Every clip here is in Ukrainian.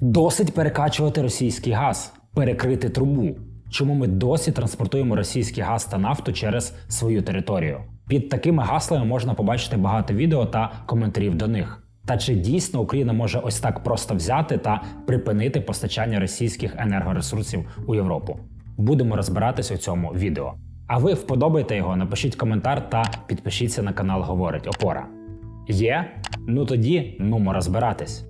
Досить перекачувати російський газ, перекрити трубу. Чому ми досі транспортуємо російський газ та нафту через свою територію? Під такими гаслами можна побачити багато відео та коментарів до них. Та чи дійсно Україна може ось так просто взяти та припинити постачання російських енергоресурсів у Європу? Будемо розбиратись у цьому відео. А ви вподобайте його, напишіть коментар та підпишіться на канал Говорить Опора. Є? Ну тоді нумо розбиратись.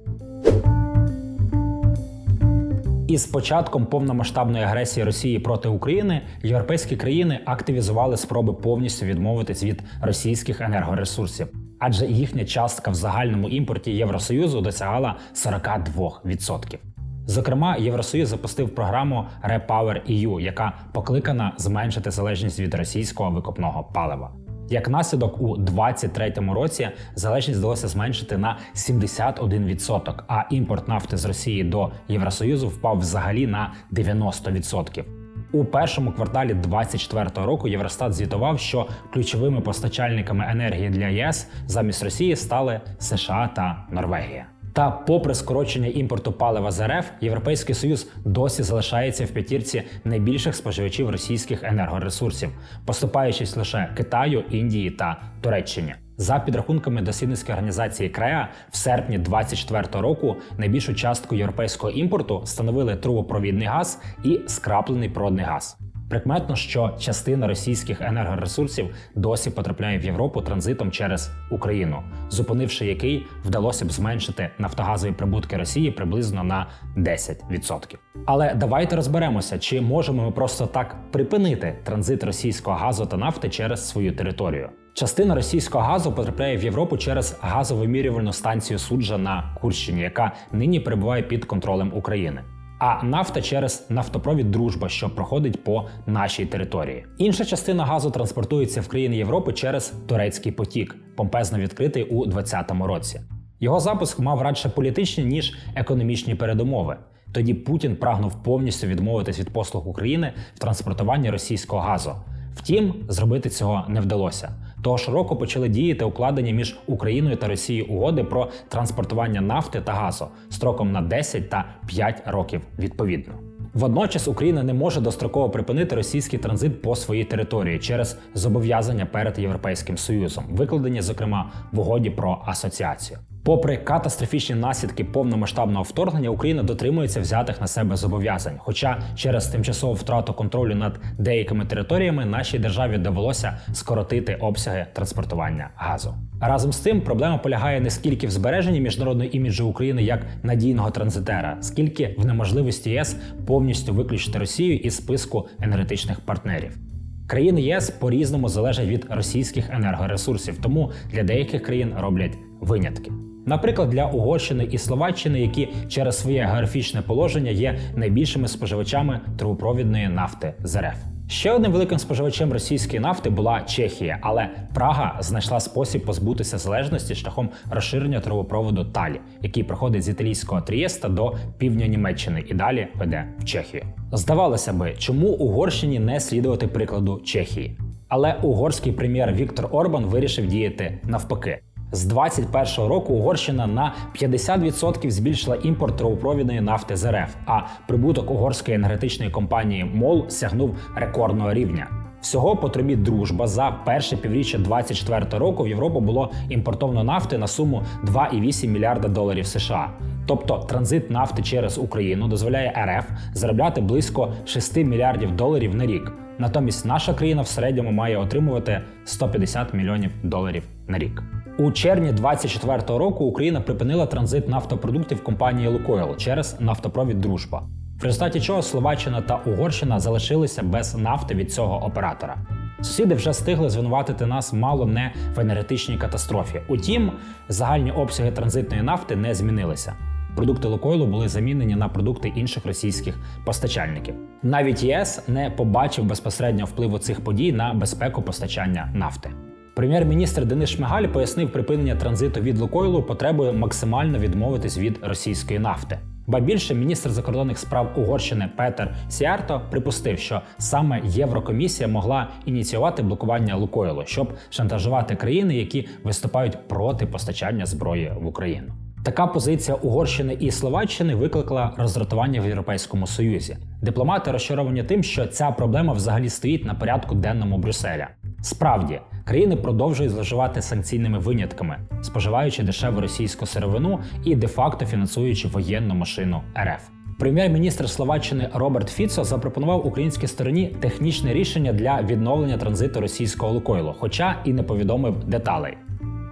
Із початком повномасштабної агресії Росії проти України європейські країни активізували спроби повністю відмовитись від російських енергоресурсів, адже їхня частка в загальному імпорті Євросоюзу досягала 42%. Зокрема, Євросоюз запустив програму Repower EU, яка покликана зменшити залежність від російського викопного палива. Як наслідок, у 2023 році залежність вдалося зменшити на 71%, а імпорт нафти з Росії до Євросоюзу впав взагалі на 90%. У першому кварталі 2024 року Євростат звітував, що ключовими постачальниками енергії для ЄС замість Росії стали США та Норвегія. Та, попри скорочення імпорту палива з РФ, Європейський Союз досі залишається в п'ятірці найбільших споживачів російських енергоресурсів, поступаючись лише Китаю, Індії та Туреччині. За підрахунками дослідницької організації КРЕА, в серпні 2024 року найбільшу частку європейського імпорту становили трубопровідний газ і скраплений природний газ. Прикметно, що частина російських енергоресурсів досі потрапляє в Європу транзитом через Україну, зупинивши який вдалося б зменшити нафтогазові прибутки Росії приблизно на 10%. Але давайте розберемося, чи можемо ми просто так припинити транзит російського газу та нафти через свою територію. Частина російського газу потрапляє в Європу через газовимірювальну станцію суджа на Курщині, яка нині перебуває під контролем України а нафта через нафтопровід Дружба, що проходить по нашій території. Інша частина газу транспортується в країни Європи через турецький потік, помпезно відкритий у 2020 році. Його запуск мав радше політичні ніж економічні передумови. Тоді Путін прагнув повністю відмовитись від послуг України в транспортуванні російського газу. Втім, зробити цього не вдалося. Того року почали діяти укладені між Україною та Росією угоди про транспортування нафти та газу строком на 10 та 5 років відповідно. Водночас Україна не може достроково припинити російський транзит по своїй території через зобов'язання перед Європейським Союзом, викладені, зокрема, в угоді про асоціацію. Попри катастрофічні наслідки повномасштабного вторгнення, Україна дотримується взятих на себе зобов'язань. Хоча через тимчасову втрату контролю над деякими територіями нашій державі довелося скоротити обсяги транспортування газу. Разом з тим, проблема полягає не скільки в збереженні міжнародного іміджу України як надійного транзитера, скільки в неможливості ЄС повністю виключити Росію із списку енергетичних партнерів. Країни ЄС по різному залежать від російських енергоресурсів, тому для деяких країн роблять винятки. Наприклад, для Угорщини і Словаччини, які через своє географічне положення є найбільшими споживачами трубопровідної нафти з РФ. Ще одним великим споживачем російської нафти була Чехія, але Прага знайшла спосіб позбутися залежності шляхом розширення трубопроводу Талі, який проходить з італійського Трієста до півдня Німеччини і далі веде в Чехію. Здавалося би, чому Угорщині не слідувати прикладу Чехії? Але угорський прем'єр Віктор Орбан вирішив діяти навпаки. З 2021 року Угорщина на 50% збільшила імпорт трубопровідної нафти з РФ, а прибуток угорської енергетичної компанії МОЛ сягнув рекордного рівня. Всього по трубі дружба за перше півріччя 2024 року в Європу було імпортовано нафти на суму 2,8 мільярда доларів США. Тобто транзит нафти через Україну дозволяє РФ заробляти близько 6 мільярдів доларів на рік. Натомість наша країна в середньому має отримувати 150 мільйонів доларів на рік. У червні 2024 року Україна припинила транзит нафтопродуктів компанії Лукойл через нафтопровід Дружба. В результаті чого Словаччина та Угорщина залишилися без нафти від цього оператора. Сусіди вже встигли звинуватити нас мало не в енергетичній катастрофі. Утім, загальні обсяги транзитної нафти не змінилися. Продукти Лукойлу були замінені на продукти інших російських постачальників. Навіть ЄС не побачив безпосередньо впливу цих подій на безпеку постачання нафти. Прем'єр-міністр Денис Шмигаль пояснив припинення транзиту від Лукойлу потребою максимально відмовитись від російської нафти. Ба більше міністр закордонних справ Угорщини Петер Сіарто припустив, що саме Єврокомісія могла ініціювати блокування Лукойлу, щоб шантажувати країни, які виступають проти постачання зброї в Україну. Така позиція Угорщини і Словаччини викликала роздратування в Європейському Союзі. Дипломати розчаровані тим, що ця проблема взагалі стоїть на порядку денному Брюсселя. Справді, країни продовжують зловживати санкційними винятками, споживаючи дешеву російську сировину і де-факто фінансуючи воєнну машину РФ. Прем'єр-міністр Словаччини Роберт Фіцо запропонував українській стороні технічне рішення для відновлення транзиту російського Лукойлу, хоча і не повідомив деталей.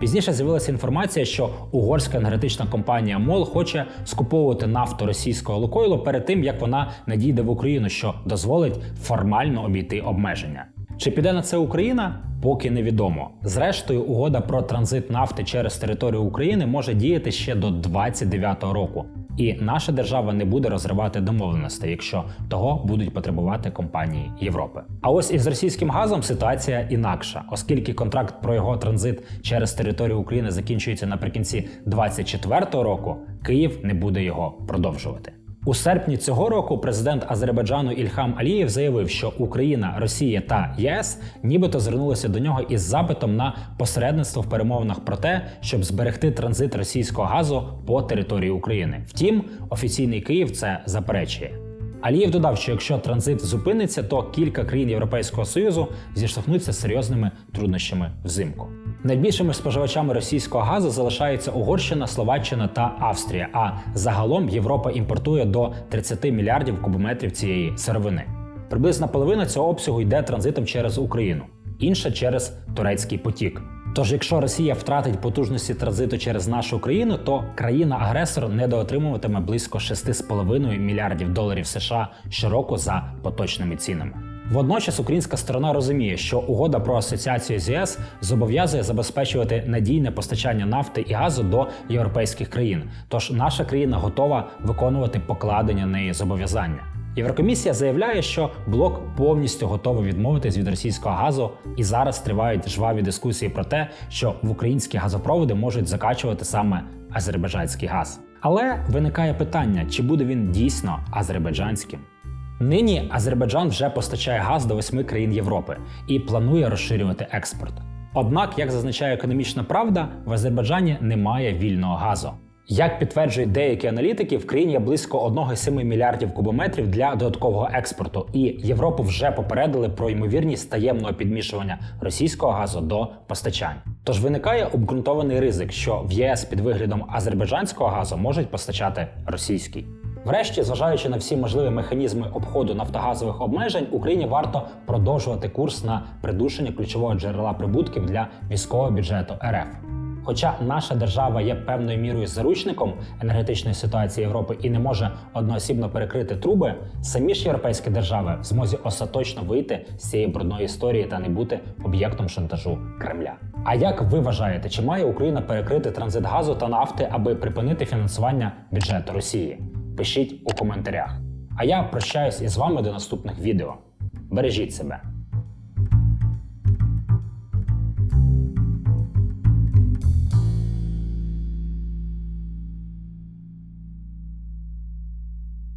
Пізніше з'явилася інформація, що угорська енергетична компанія МОЛ хоче скуповувати нафту російського Лукойлу перед тим, як вона надійде в Україну, що дозволить формально обійти обмеження. Чи піде на це Україна? Поки невідомо. Зрештою, угода про транзит нафти через територію України може діяти ще до 29-го року. І наша держава не буде розривати домовленостей, якщо того будуть потребувати компанії Європи. А ось із російським газом ситуація інакша, оскільки контракт про його транзит через територію України закінчується наприкінці 24-го року, Київ не буде його продовжувати. У серпні цього року президент Азербайджану Ільхам Алієв заявив, що Україна, Росія та ЄС нібито звернулися до нього із запитом на посередництво в перемовинах про те, щоб зберегти транзит російського газу по території України. Втім, офіційний Київ це заперечує. Алієв додав, що якщо транзит зупиниться, то кілька країн Європейського союзу зіштовхнуться з серйозними труднощами взимку. Найбільшими споживачами російського газу залишаються Угорщина, Словаччина та Австрія. А загалом Європа імпортує до 30 мільярдів кубометрів цієї сировини. Приблизно половина цього обсягу йде транзитом через Україну, інша через турецький потік. Тож, якщо Росія втратить потужності транзиту через нашу країну, то країна-агресор недоотримуватиме близько 6,5 мільярдів доларів США щороку за поточними цінами. Водночас українська сторона розуміє, що угода про асоціацію з ЄС зобов'язує забезпечувати надійне постачання нафти і газу до європейських країн. Тож наша країна готова виконувати покладення неї зобов'язання. Єврокомісія заявляє, що блок повністю готовий відмовитись від російського газу, і зараз тривають жваві дискусії про те, що в українські газопроводи можуть закачувати саме азербайджанський газ. Але виникає питання, чи буде він дійсно азербайджанським. Нині Азербайджан вже постачає газ до восьми країн Європи і планує розширювати експорт. Однак, як зазначає економічна правда, в Азербайджані немає вільного газу. Як підтверджують деякі аналітики, в країні є близько 1,7 мільярдів кубометрів для додаткового експорту, і Європу вже попередили про ймовірність таємного підмішування російського газу до постачань. Тож виникає обґрунтований ризик, що в ЄС під виглядом азербайджанського газу можуть постачати російський. Врешті, зважаючи на всі можливі механізми обходу нафтогазових обмежень, Україні варто продовжувати курс на придушення ключового джерела прибутків для військового бюджету РФ. Хоча наша держава є певною мірою заручником енергетичної ситуації Європи і не може одноосібно перекрити труби, самі ж європейські держави в змозі остаточно вийти з цієї брудної історії та не бути об'єктом шантажу Кремля. А як ви вважаєте, чи має Україна перекрити транзит газу та нафти, аби припинити фінансування бюджету Росії? Пишіть у коментарях. А я прощаюсь із вами до наступних відео. Бережіть себе.